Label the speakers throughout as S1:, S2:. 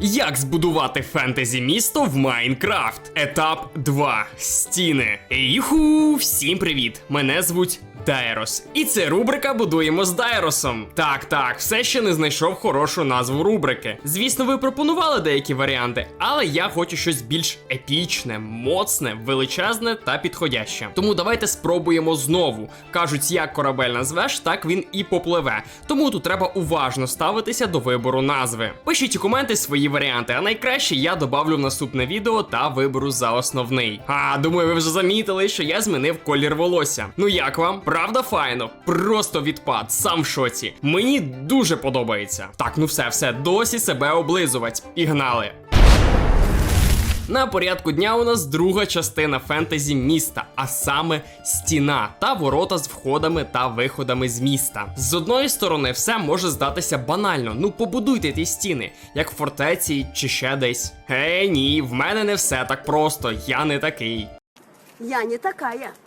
S1: Як збудувати фентезі місто в Майнкрафт? Етап 2. Стіни. Іху, Всім привіт! Мене звуть Дайрос. І це рубрика Будуємо з Дайросом. Так, так, все ще не знайшов хорошу назву рубрики. Звісно, ви пропонували деякі варіанти, але я хочу щось більш епічне, моцне, величезне та підходяще. Тому давайте спробуємо знову. Кажуть, як корабель назвеш, так він і попливе. Тому тут треба уважно ставитися до вибору назви. Пишіть у коменти свої варіанти, а найкраще я добавлю в наступне відео та виберу за основний. А думаю, ви вже замітили, що я змінив колір волосся. Ну як вам? Правда, файно? Просто відпад, сам в шоці. Мені дуже подобається. Так, ну все, все, досі себе облизувати. Пігнали. На порядку дня у нас друга частина фентезі міста, а саме стіна та ворота з входами та виходами з міста. З одної сторони, все може здатися банально. Ну побудуйте ті стіни, як в фортеці чи ще десь. Гей, ні, в мене не все так просто, я не такий.
S2: Я не такая. Я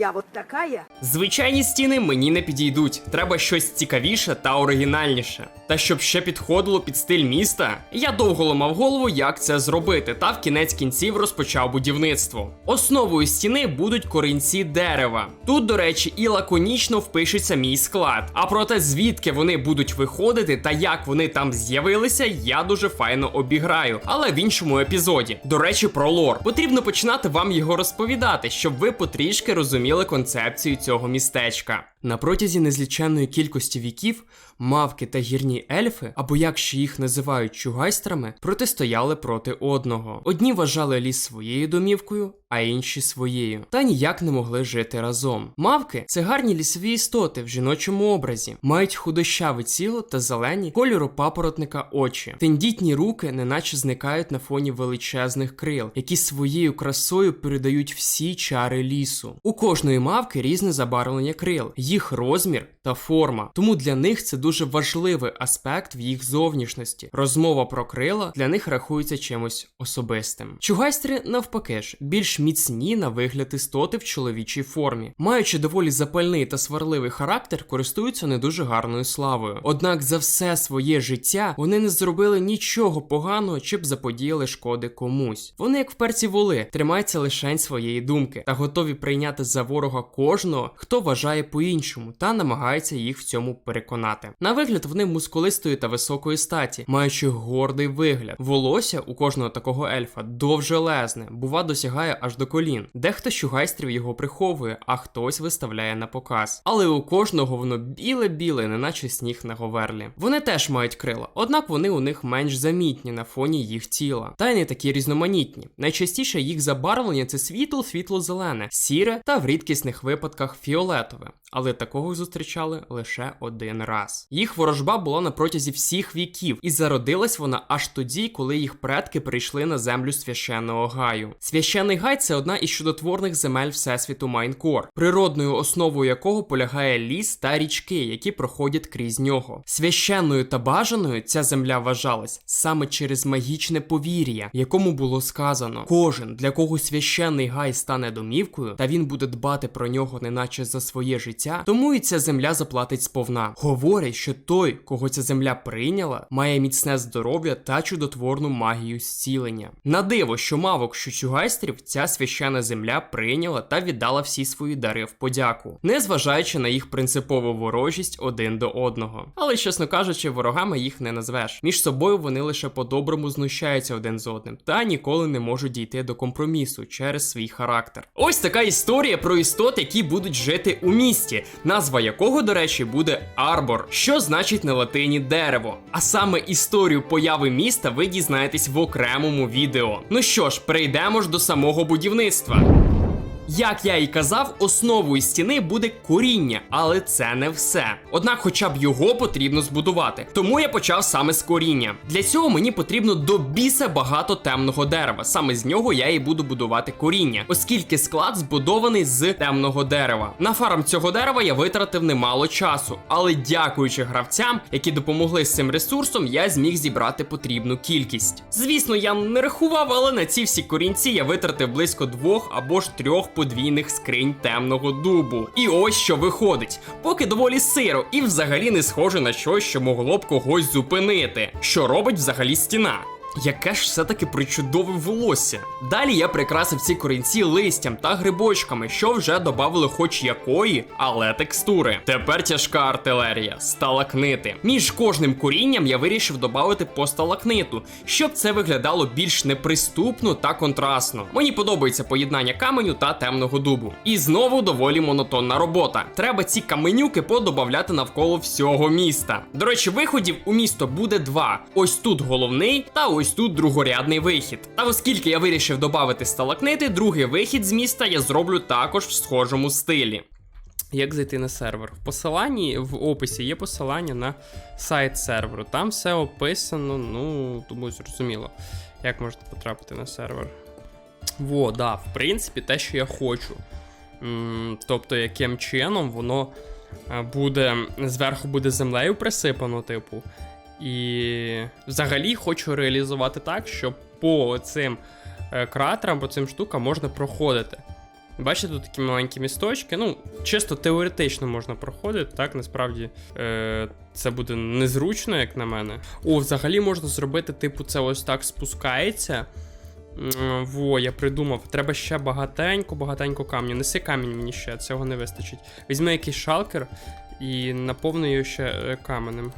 S2: вот такая.
S1: Звичайні стіни мені не підійдуть. Треба щось цікавіше та оригінальніше. Та щоб ще підходило під стиль міста, я довго ламав голову, як це зробити, та в кінець кінців розпочав будівництво. Основою стіни будуть корінці дерева. Тут, до речі, і лаконічно впишеться мій склад. А про те, звідки вони будуть виходити та як вони там з'явилися, я дуже файно обіграю, але в іншому епізоді. До речі, про лор. Потрібно починати вам його розповідати, щоб ви потрішки розуміли концепцію цього містечка. На протязі незліченної кількості віків мавки та гірні ельфи, або як ще їх називають чугайстрами, протистояли проти одного. Одні вважали ліс своєю домівкою, а інші своєю, та ніяк не могли жити разом. Мавки це гарні лісові істоти в жіночому образі, мають худощаве тіло та зелені кольору папоротника очі. Тендітні руки неначе зникають на фоні величезних крил, які своєю красою передають всі чари лісу. У кожної мавки різне забарвлення крил, їх розмір та форма. Тому для них це дуже важливий аспект в їх зовнішності. Розмова про крила для них рахується чимось особистим. Чугайстри, навпаки ж, більш міцні на вигляд істоти в чоловічій формі. Маючи доволі запальний та сварливий характер, користуються не дуже гарною славою. Однак за все своє життя вони не зробили нічого поганого, чи б заподіяли шкоди комусь. Вони, як вперці воли, тримаються лишень своєї думки та готові прийняти за ворога кожного, хто вважає по-іншому, та намагається їх в цьому переконати. На вигляд вони мускулистої та високої статі, маючи гордий вигляд. Волосся у кожного такого ельфа довжелезне, бува досягає аж до колін. Дехто з чугайстрів його приховує, а хтось виставляє на показ. Але у кожного воно біле-біле, неначе сніг на говерлі. Вони теж мають крила, однак вони у них менш замітні на фоні їх тіла, та й не такі різноманітні. Найчастіше їх забарвлення це світло, світло-зелене, сіре та в рідкісних випадках фіолетове. Але такого зустрічали лише один раз. Їх ворожба була на протязі всіх віків, і зародилась вона аж тоді, коли їх предки прийшли на землю священного гаю. Священний гай це одна із чудотворних земель всесвіту Майнкор, природною основою якого полягає ліс та річки, які проходять крізь нього. Священною та бажаною ця земля вважалась саме через магічне повір'я, якому було сказано: кожен, для кого священний гай стане домівкою, та він буде дбати про нього, неначе за своє життя, тому і ця земля заплатить сповна. Говорять, що той, кого ця земля прийняла, має міцне здоров'я та чудотворну магію зцілення. На диво, що мавок, що чугайстрів, ця священна земля прийняла та віддала всі свої дари в подяку, незважаючи на їх принципову ворожість один до одного. Але, чесно кажучи, ворогами їх не назвеш. Між собою вони лише по-доброму знущаються один з одним та ніколи не можуть дійти до компромісу через свій характер. Ось така історія про істот, які будуть жити у місті, назва якого, до речі, буде Арбор, що значить на латині дерево. А саме історію появи міста ви дізнаєтесь в окремому відео. Ну що ж, перейдемо ж до самого будівництва. Як я і казав, основою стіни буде коріння, але це не все. Однак, хоча б його потрібно збудувати. Тому я почав саме з коріння. Для цього мені потрібно до біса багато темного дерева. Саме з нього я і буду будувати коріння, оскільки склад збудований з темного дерева. На фарм цього дерева я витратив немало часу, але дякуючи гравцям, які допомогли з цим ресурсом, я зміг зібрати потрібну кількість. Звісно, я не рахував, але на ці всі корінці я витратив близько двох або ж трьох подвійних скринь темного дубу. І ось що виходить, поки доволі сиро і взагалі не схоже на щось, що могло б когось зупинити. Що робить взагалі стіна? Яке ж все-таки причудове волосся. Далі я прикрасив ці корінці листям та грибочками, що вже додавали хоч якої, але текстури. Тепер тяжка артилерія, сталакнити. Між кожним корінням я вирішив додати по сталакниту, щоб це виглядало більш неприступно та контрастно. Мені подобається поєднання каменю та темного дубу. І знову доволі монотонна робота. Треба ці каменюки подобавляти навколо всього міста. До речі, виходів у місто буде два: ось тут головний, та ось тут другорядний вихід. Та оскільки я вирішив додати сталакнити, другий вихід з міста я зроблю також в схожому стилі. Як зайти на сервер? В посиланні в описі є посилання на сайт серверу. Там все описано, ну, тому зрозуміло, як можете потрапити на сервер. Во, да, в принципі, те, що я хочу. М, Тобто, яким чином воно е, буде зверху буде землею присипано, типу. І взагалі хочу реалізувати так, щоб по цим е, кратерам, по цим штукам можна проходити. Бачите, тут такі маленькі місточки. Ну, чисто теоретично можна проходити, так насправді е, це буде незручно, як на мене. О, взагалі можна зробити, типу, це ось так спускається. Во, я придумав. Треба ще багатенько, багатенько камню. Неси камінь мені ще, цього не вистачить. Візьми якийсь шалкер і наповни його ще е, каменем.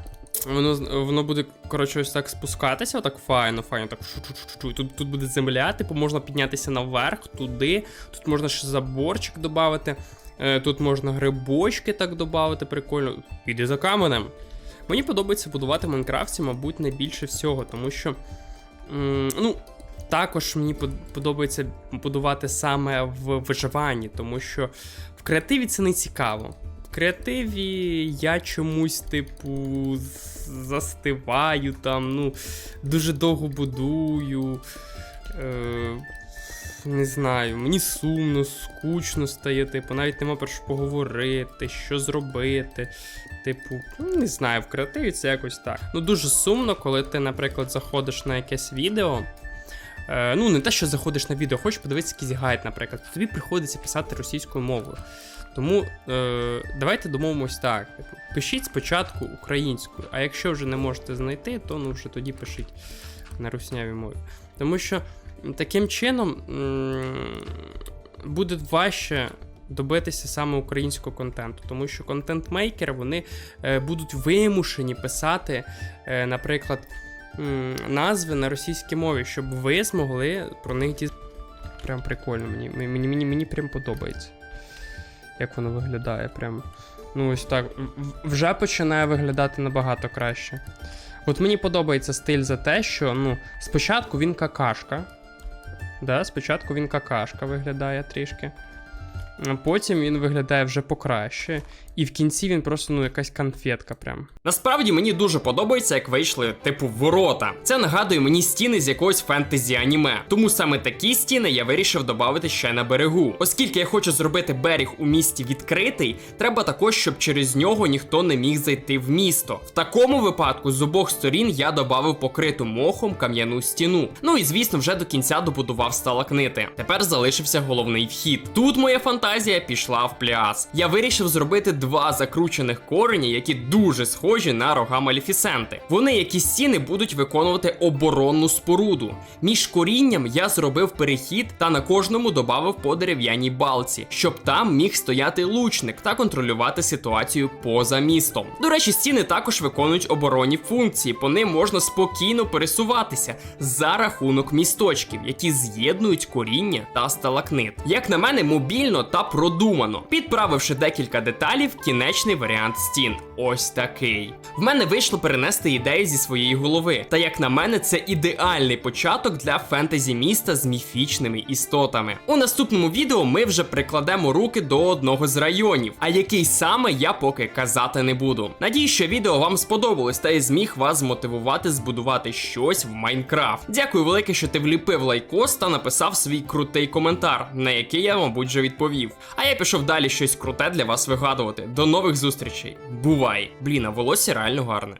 S1: Воно, воно буде, коротше, ось так спускатися, отак файно, файно, так шу-шу-шу-шу. Тут, тут буде земля, типу можна піднятися наверх, туди. Тут можна ще заборчик додати. Е, тут можна грибочки так додати, прикольно. Піди за каменем. Мені подобається будувати в Майнкрафті, мабуть, найбільше всього, тому що. м, ну, також мені подобається будувати саме в виживанні, тому що в креативі це не цікаво. В креативі я чомусь, типу, застиваю там, ну, дуже довго будую. Е, не знаю, мені сумно, скучно стає, типу, навіть нема про що поговорити, що зробити. Типу, ну, не знаю, в креативі це якось так. Ну, дуже сумно, коли ти, наприклад, заходиш на якесь відео. Е, ну, не те, що заходиш на відео, хочеш подивитися якийсь гайд, наприклад, тобі приходиться писати російською мовою. Тому е, давайте домовимось так. Пишіть спочатку українською, а якщо вже не можете знайти, то ну вже тоді пишіть на руснявій мові. Тому що таким чином буде важче добитися саме українського контенту, тому що контент-мейкери вони е, будуть вимушені писати, е, наприклад, назви на російській мові, щоб ви змогли про них дізнатися. Прям прикольно, мені, мені, мені, мені прям подобається. Як воно виглядає, прям. Ну, ось так. Вже починає виглядати набагато краще. От мені подобається стиль за те, що ну, спочатку він какашка. Да, спочатку він какашка виглядає трішки. Потім він виглядає вже покраще. І в кінці він просто ну якась конфетка прям. Насправді мені дуже подобається, як вийшли, типу, ворота. Це нагадує мені стіни з якогось фентезі аніме. Тому саме такі стіни я вирішив додати ще на берегу. Оскільки я хочу зробити берег у місті відкритий, треба також, щоб через нього ніхто не міг зайти в місто. В такому випадку з обох сторін я додав покриту мохом кам'яну стіну. Ну і звісно, вже до кінця добудував сталакнити. Тепер залишився головний вхід. Тут моя фантазія пішла в пляс. Я вирішив зробити два закручених корені, які дуже схожі на рога Малефісенти. Вони, як і стіни, будуть виконувати оборонну споруду. Між корінням я зробив перехід та на кожному додав по дерев'яній балці, щоб там міг стояти лучник та контролювати ситуацію поза містом. До речі, стіни також виконують оборонні функції, по ним можна спокійно пересуватися за рахунок місточків, які з'єднують коріння та сталакнит. Як на мене, мобільно та продумано. Підправивши декілька деталів, кінечний варіант стін. Ось такий. В мене вийшло перенести ідеї зі своєї голови. Та як на мене, це ідеальний початок для фентезі міста з міфічними істотами. У наступному відео ми вже прикладемо руки до одного з районів, а який саме я поки казати не буду. Надію, що відео вам сподобалось та я зміг вас змотивувати збудувати щось в Майнкрафт. Дякую велике, що ти вліпив лайкос та написав свій крутий коментар, на який я, мабуть, вже відповів. А я пішов далі щось круте для вас вигадувати. До нових зустрічей. Бувай! Блін, а волосся реально гарне.